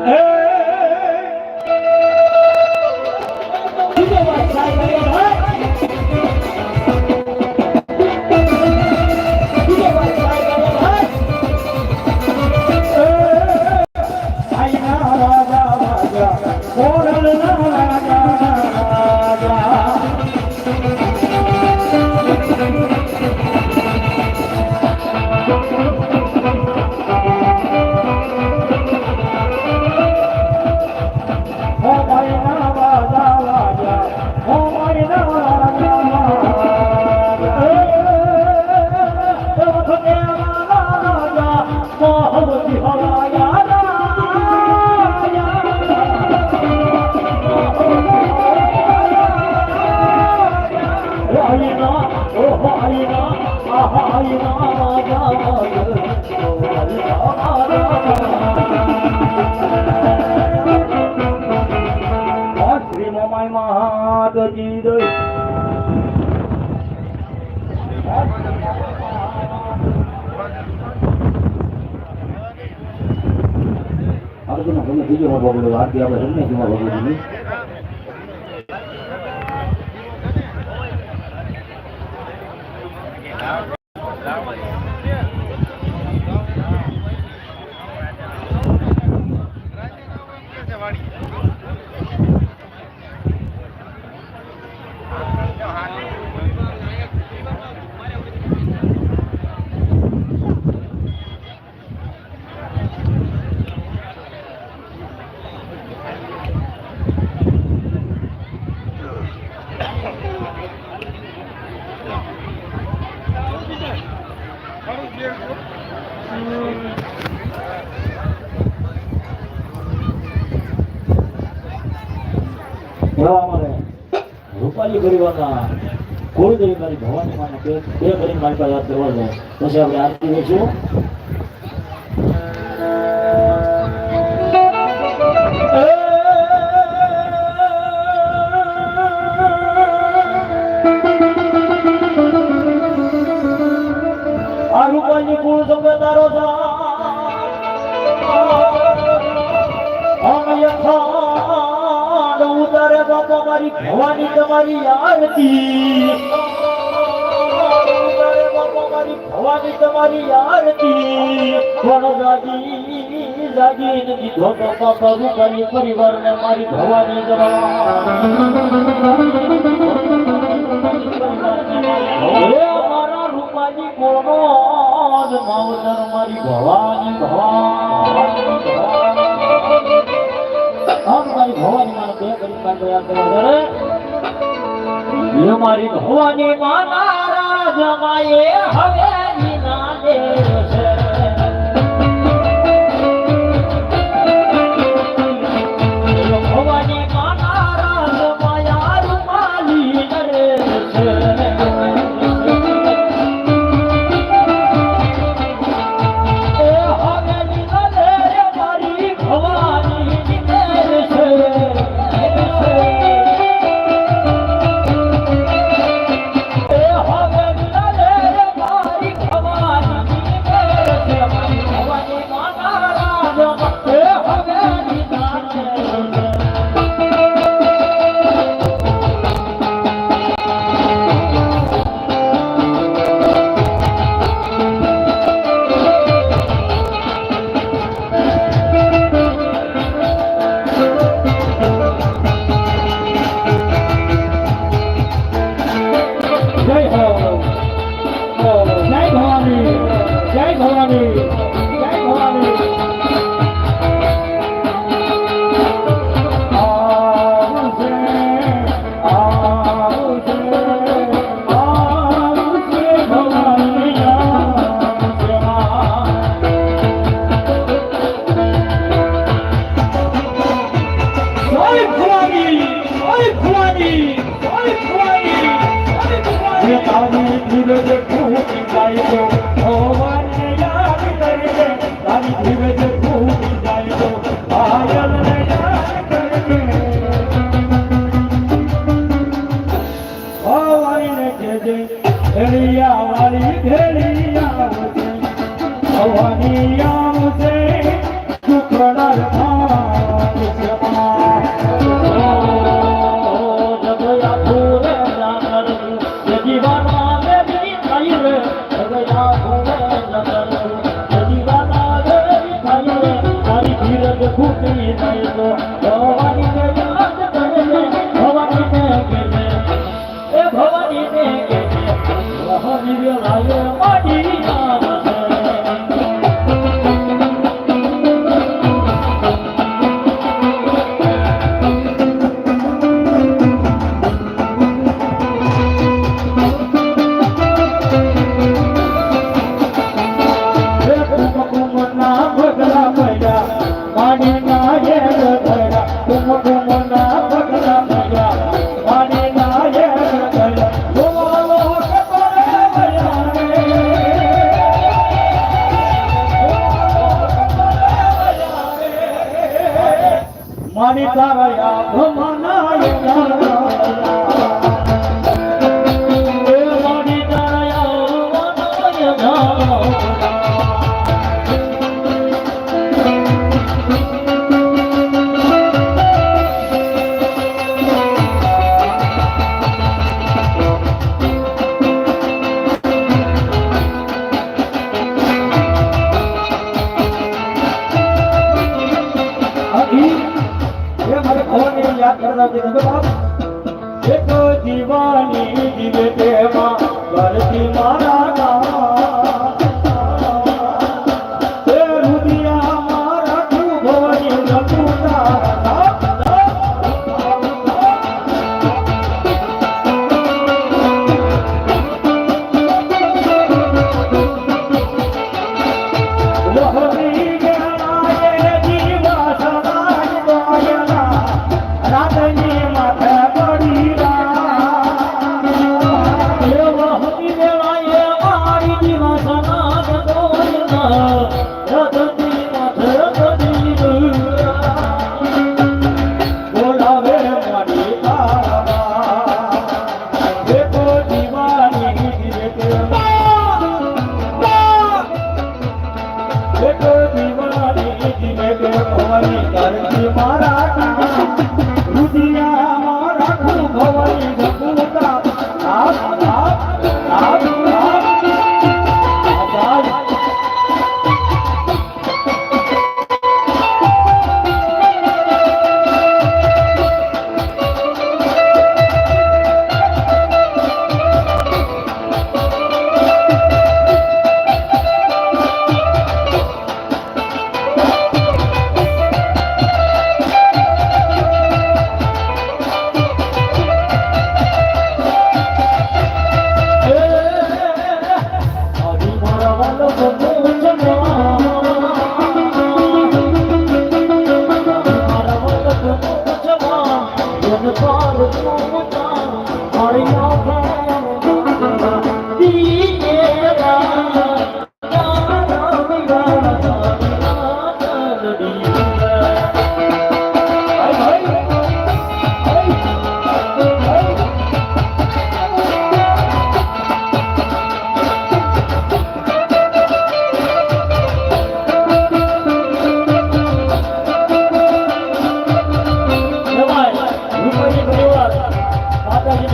Hey! મહાદજી દય Arjun ગમે બીજો ભગવાન આરતી આપણે ગમે તેમાં ભગવાનની એવા મળે રૂપાલી પરિવારના કુળદેવી મારી ભવાની માને બે ગરીબ મારી પાસે યાદ કરવા જાય. પછી આપણે આરતી લઈશું જાગી દીધો તો ધો બાપા રૂપાલી પરિવારને મારી ભવાની જવા મારા રૂપાલી કોનો માવતર મારી ભવાની આમ મારી ભવાની માને બે કરી યાદ કરવા છે મારી ભવાની માના રાજમાએ હવે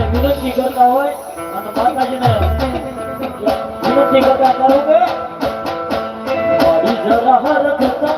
અને વિરોધની કરતા હોય અને માતાજીને વિરોધની કરતા કરો કે હરકતા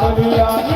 Maria.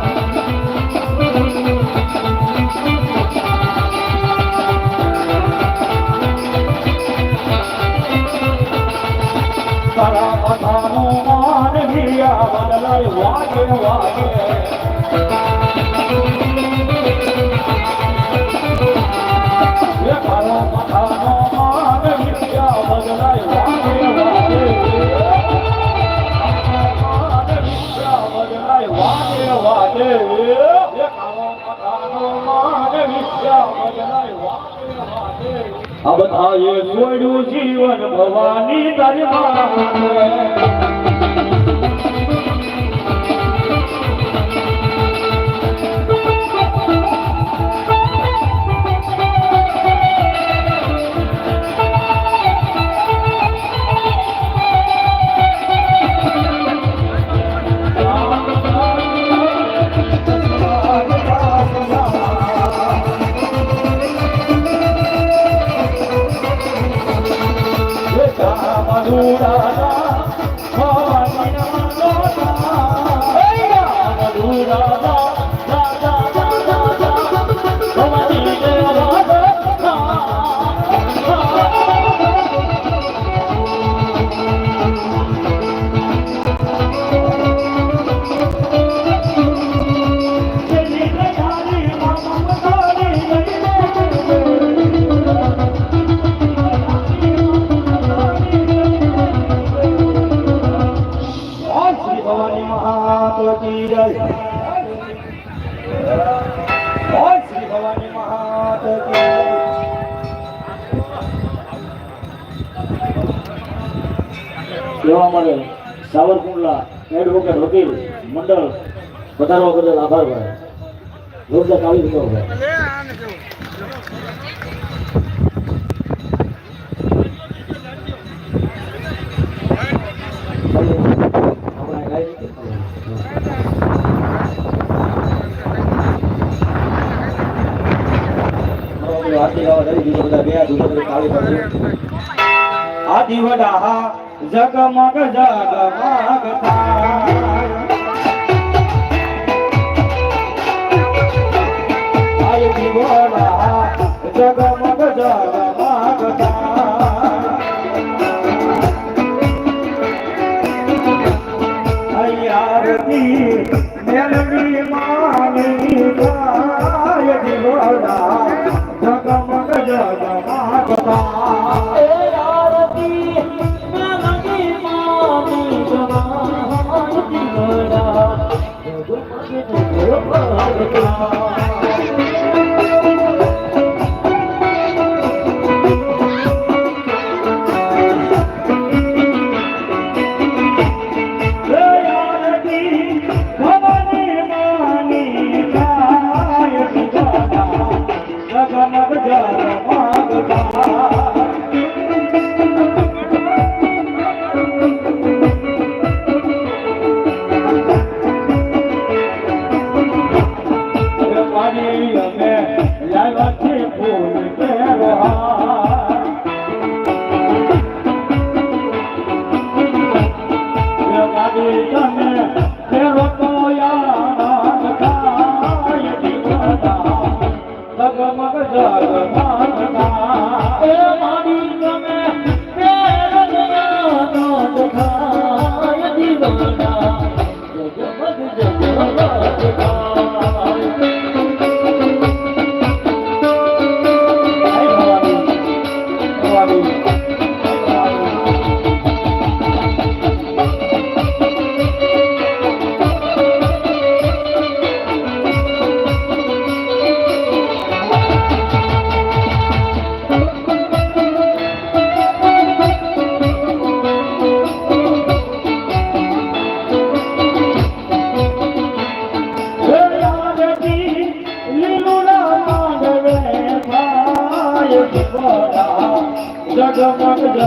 આ બધાએ છોડ્યું જીવન ભવાની દરબાર. જોવા મળે સાવરકુંડલા એડવોકેટ વકીલ મંડળ વધારવા બદલ આભાર ભાઈ જોરદાર કાવી આ આદિવડા હા જગમગ જગમગ થાય જીવોના જગમગ જગમગ થાય આરતી મેલવી માની ગાય જીવોના Oh,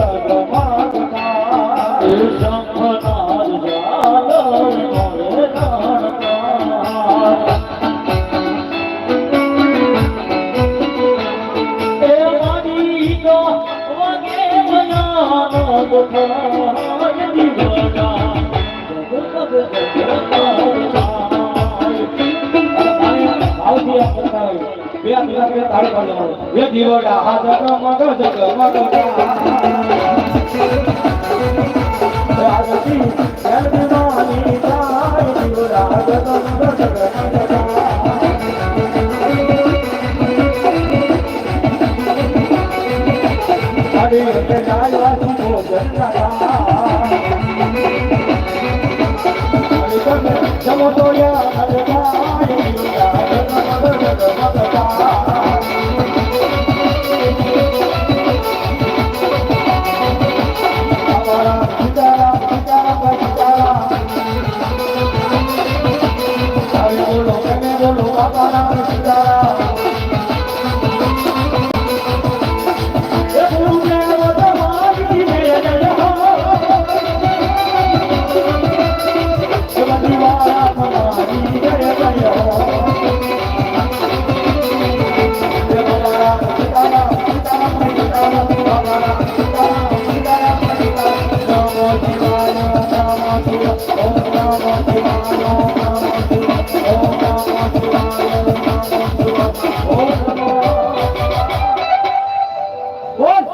Thank you. બે દીવડા હાથ જગમગ જગમગ થાય. જાગતી જલદીવાની થાય દીવડા જન્નતા અરે તમે જમો તો યાદ થાય દીવડા જગમગ જગમગ થાય.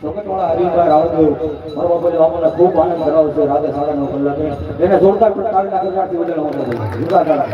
ખૂબ આનંદ કરાવે છે. રાતે સાડા નવ એને પણ કાળના કલાકથી વડેલો મોટો થયો જુદા કાળા